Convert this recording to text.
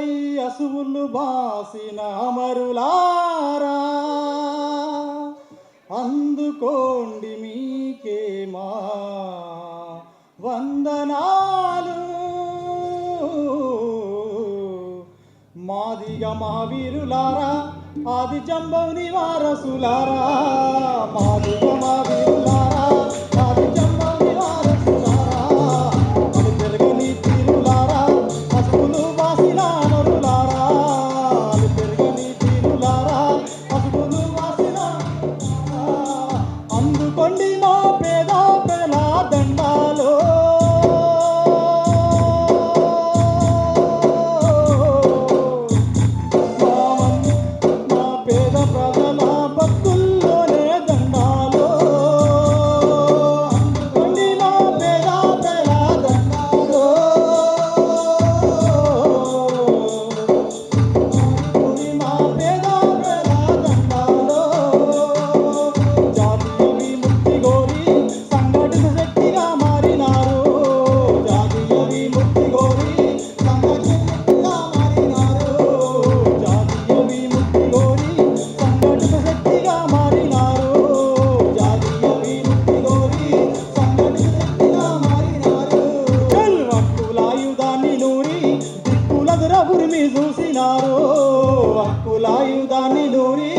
అడవులపై అసువులు బాసిన అమరులారా. అందుకోండి మీకే మా వందనాలు. మాదిగ మహావీరులారా ఆది జంబౌని వారసులారా. మాదిగ మహావీరు కురిమి చూసినారో అక్కులాయుధాన్ని దూరి